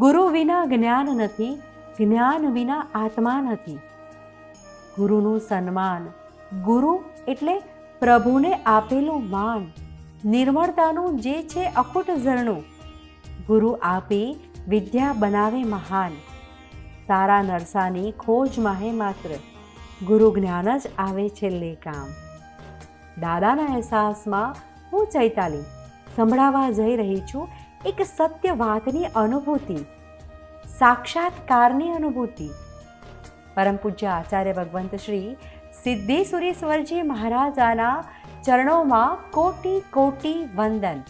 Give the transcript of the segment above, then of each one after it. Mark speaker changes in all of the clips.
Speaker 1: ગુરુ વિના જ્ઞાન નથી, જ્ઞાન વિના આત્મા નથી. ગુરુનું સન્માન, ગુરુ એટલે પ્રભુને આપેલું માન, નિર્મળતાનું જે છે અખૂટ ઝરણું. ગુરુ આપી વિદ્યા બનાવે મહાન. તારા નરસાની ખોજ માહે માત્ર. ગુરુ જ્ઞાન જ આવે છેલ્લે કામ. દાદાના અહેસાસમાં હું ચૈતાલી. સંભળાવા જઈ રહી છું એક સત્ય વાતની અનુભૂતિ. સાક્ષાત્કારની અનુભૂતિ. પરમ પૂજ્ય આચાર્ય ભગવંત શ્રી સિદ્ધિ સુરેશ્વરજી મહારાજાના ચરણોમાં કોટી કોટી વંદન.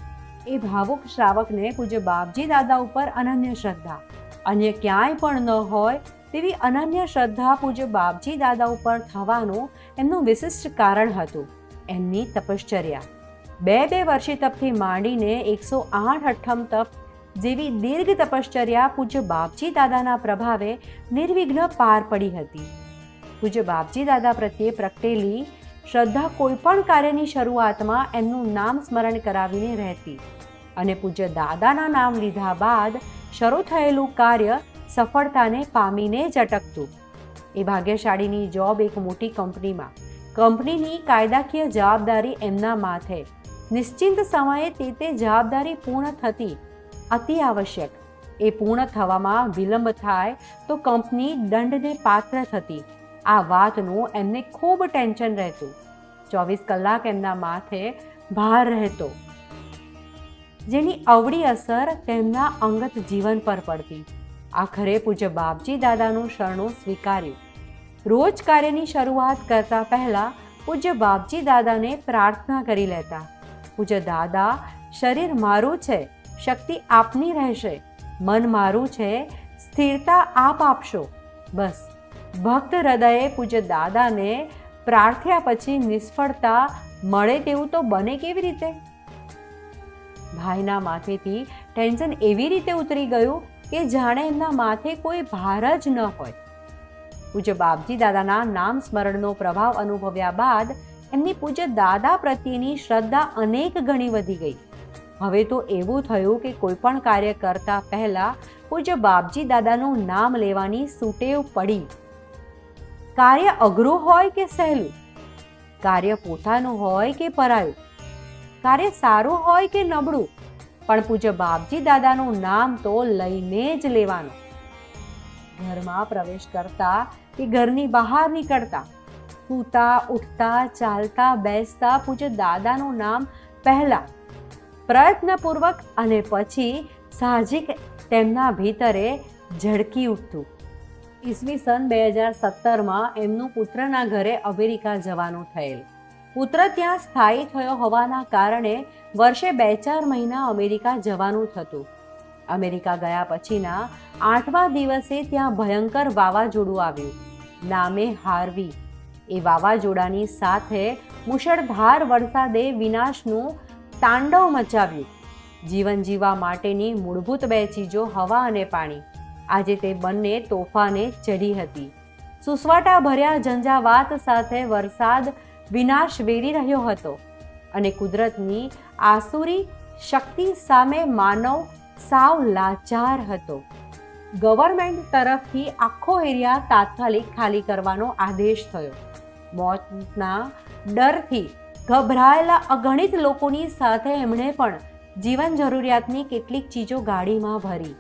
Speaker 1: એ ભાવુક શ્રાવકને પૂજ્ય બાપજી દાદા ઉપર અનન્ય શ્રદ્ધા. અન્ય ક્યાંય પણ ન હોય તેવી અનન્ય શ્રદ્ધા પૂજ્ય બાપજી દાદા ઉપર થવાનું એમનું વિશિષ્ટ કારણ હતું. એમની તપશ્ચર્યા. બે બે વર્ષે તપથી માંડીને એકસો આઠ અઠ્ઠમ તપ જેવી દીર્ઘ તપશ્ચર્યા પૂજ્ય બાપજી દાદાના પ્રભાવે નિર્વિઘ્ન પાર પડી હતી. પૂજ્ય બાપજી દાદા પ્રત્યે પ્રગટેલી શ્રદ્ધા કોઈપણ કાર્યની શરૂઆતમાં એમનું નામ સ્મરણ કરાવીને રહેતી અને પૂજ્ય દાદાના નામ લીધા બાદ શરૂ થયેલું કાર્ય સફળતાને પામીને જ અટકતું. એ ભાગ્યશાળીની જોબ એક મોટી કંપનીમાં. કંપનીની કાયદાકીય જવાબદારી એમના માથે. નિશ્ચિંત સમયે તે તે જવાબદારી પૂર્ણ થતી અતિ આવશ્યક. એ પૂર્ણ થવામાં વિલંબ થાય તો કંપની દંડને પાત્ર થતી. આ વાતનું એમને ખૂબ ટેન્શન રહેતું. ચોવીસ કલાક એમના માથે ભાર રહેતો. જેની અવળી અસર તેમના અંગત જીવન પર પડતી. આખરે પૂજ્ય બાપજી દાદાનું શરણું સ્વીકાર્યું. રોજ કાર્યની શરૂઆત કરતા પહેલા પૂજ્ય બાપજી દાદાને પ્રાર્થના કરી લેતા. પૂજ્ય દાદા, શરીર મારું છે. શક્તિ આપની રહેશે. મન મારું છે, સ્થિરતા આપ આપશો. બસ. ભક્ત હૃદયે પૂજ્ય દાદાને પ્રાર્થ્યા પછી નિષ્ફળતા મળે તેવું તો બને કેવી રીતે? ભાઈના માથેથી ટેન્શન એવી રીતે ઉતરી ગયું કે જાણે એમના માથે કોઈ ભાર જ ન હોય. પૂજ્ય બાપજી દાદાના નામ સ્મરણનો પ્રભાવ અનુભવ્યા બાદ એમની પૂજ્ય દાદા પ્રત્યેની શ્રદ્ધા અનેક ગણી વધી ગઈ. હવે તો એવું થયું કે કોઈ પણ કાર્ય કરતા પહેલા પૂજ્ય બાપજી દાદાનું નામ લેવાની સુટેવ પડી. કાર્ય અઘરું હોય કે સહેલું? કાર્ય પોતાનું હોય કે પરાયું? કાર્ય સારું હોય કે નબળું? પણ પૂજ્ય બાપજી દાદાનું નામ તો લઈને જ લેવાનું. ઘરમાં પ્રવેશ કરતા કે ઘરની બહાર નીકળતા? સૂતા, ઉઠતા, ચાલતા, બેસતા પૂજ્ય દાદાનું નામ પહેલા પ્રયત્નપૂર્વક અને પછી સાહજિક તેમના ભીતરે ઝળકી ઉઠતું. ઈસવી સન બે હજાર સત્તરમાં એમનું પુત્રના ઘરે અમેરિકા જવાનું થયેલ. પુત્ર ત્યાં સ્થાયી થયો હોવાના કારણે વર્ષે બે ચાર મહિના અમેરિકા જવાનું થતું. અમેરિકા ગયા પછીના આઠમા દિવસે ત્યાં ભયંકર વાવાઝોડું આવ્યું. નામે હાર્વી. એ વાવાઝોડાની સાથે મુશળધાર વરસાદે વિનાશનું તાંડવ મચાવ્યું. જીવન જીવવા માટેની મૂળભૂત બે ચીજો હવા અને પાણી. આજે તે બંને તોફાને ચડી હતી. સુસવાટા ભર્યા ઝંઝાવાત સાથે વરસાદ વિનાશ વેરી રહ્યો હતો અને કુદરતની આસુરી શક્તિ સામે માનવ સાવ લાચાર હતો. ગવર્મેન્ટ તરફથી આખો એરિયા તાત્કાલિક ખાલી કરવાનો આદેશ થયો. મોતના ડરથી ગભરાયેલા અગણિત લોકોની સાથે એમણે પણ જીવન જરૂરિયાતની કેટલીક ચીજો ગાડીમાં ભરી.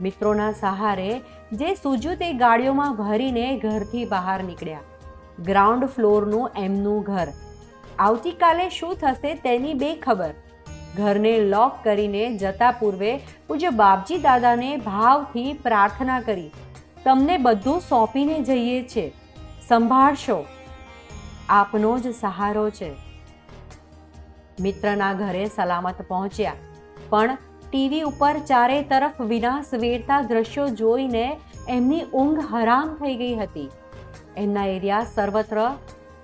Speaker 1: મિત્રોના સહારે જે સૂજ્યું તે ગાડીઓમાં ભરીને ઘરથી બહાર નીકળ્યા. ગ્રાઉન્ડ ફ્લોરનું એમનું ઘર. આવતીકાલે શું થશે તેની બેખબર ઘરને લોક કરીને જતા પૂર્વે પૂજ્ય બાપજી દાદાને ભાવથી પ્રાર્થના કરી, તમને બધું સોંપીને જઈએ છે. સંભાળશો. આપનો જ સહારો છે. મિત્રના ઘરે સલામત પહોંચ્યા. પણ ટીવી ઉપર ચારે તરફ વિનાશ વેરતા દ્રશ્યો જોઈને એમની ઊંઘ હરામ થઈ ગઈ હતી. એમના એરિયા સર્વત્ર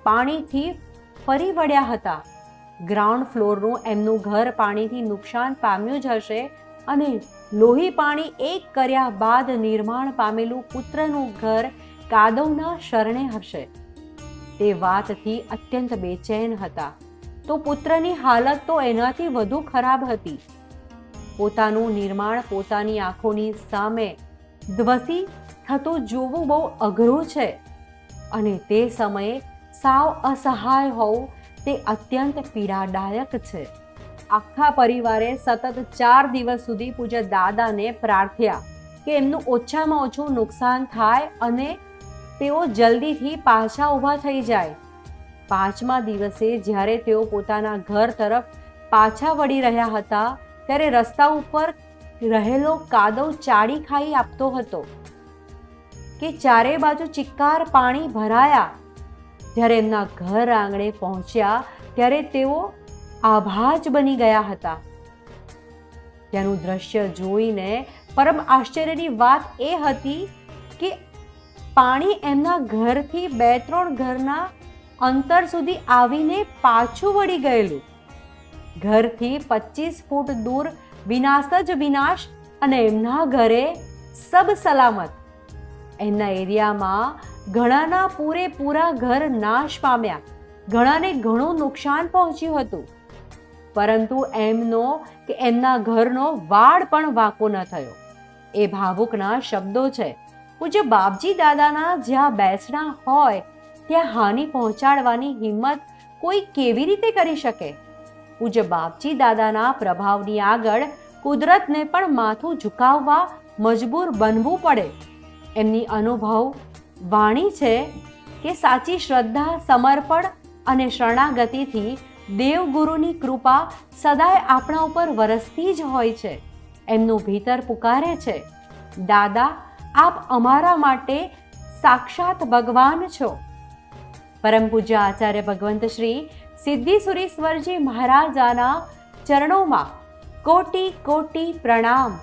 Speaker 1: પાણીથી ફરી વળ્યા હતા. ગ્રાઉન્ડ ફ્લોરનું એમનું ઘર પાણીથી નુકસાન પામ્યું જ હશે અને લોહી પાણી એક કર્યા બાદ નિર્માણ પામેલું પુત્રનું ઘર કાદવના શરણે હશે. તે વાતથી અત્યંત બેચેન હતા. તો પુત્રની હાલત તો એનાથી વધુ ખરાબ હતી. પોતાનું નિર્માણ પોતાની આંખોની સામે ધ્વસી થતું જોવું બહુ અઘરું છે અને તે સમયે સાવ અસહાય હોવું તે અત્યંત પીડાદાયક છે. આખા પરિવારે સતત ચાર દિવસ સુધી પૂજ્ય દાદાને પ્રાર્થ્યા કે એમનું ઓછામાં ઓછું નુકસાન થાય અને તેઓ જલ્દીથી પાછા ઊભા થઈ જાય. પાંચમા દિવસે જ્યારે તેઓ પોતાના ઘર તરફ પાછા વળી રહ્યા હતા, ત્યારે રસ્તા ઉપર રહેલો કાદવ ચાડી ખાઈ આપતો હતો કે ચારે બાજુ ચિક્કાર પાણી ભરાયા. જ્યારે એમના ઘર આંગણે પહોંચ્યા, ત્યારે તેઓ આભાજ બની ગયા હતા. ત્યાંનું દ્રશ્ય જોઈને પરમ આશ્ચર્યની વાત એ હતી કે પાણી એમના ઘરથી બે ત્રણ ઘરના અંતર સુધી આવીને પાછું વળી ગયેલું. ઘરથી પચીસ ફૂટ દૂર વિનાશ જ વિનાશ અને એમના ઘરે સબ સલામત. એમના એરિયામાં ઘણાના પૂરેપૂરા ઘર નાશ પામ્યા. ઘણાને ઘણું નુકસાન પહોંચ્યું હતું. પરંતુ એમનો કે એમના ઘરનો વાડ પણ વાંકો ન થયો. એ ભાવુકના શબ્દો છે. પૂજ્ય બાપજી દાદાના જ્યાં બેસણા હોય ત્યાં હાનિ પહોંચાડવાની હિંમત કોઈ કેવી રીતે કરી શકે? પૂજ્ય બાપજી દાદાના પ્રભાવની આગળ કુદરતને પણ માથું ઝુકાવવા મજબૂર બનવું પડે. એમની અનુભવ વાણી છે કે સાચી શ્રદ્ધા, સમર્પણ અને શરણાગતિથી દેવગુરુની કૃપા સદાય આપણા ઉપર વરસતી જ હોય છે. એમનું ભીતર પુકારે છે, દાદા, આપ અમારા માટે સાક્ષાત ભગવાન છો. પરમ પૂજ્ય આચાર્ય ભગવંત શ્રી સિદ્ધિ સુરેશ્વરજી મહારાજાના ચરણોમાં કોટી કોટી પ્રણામ.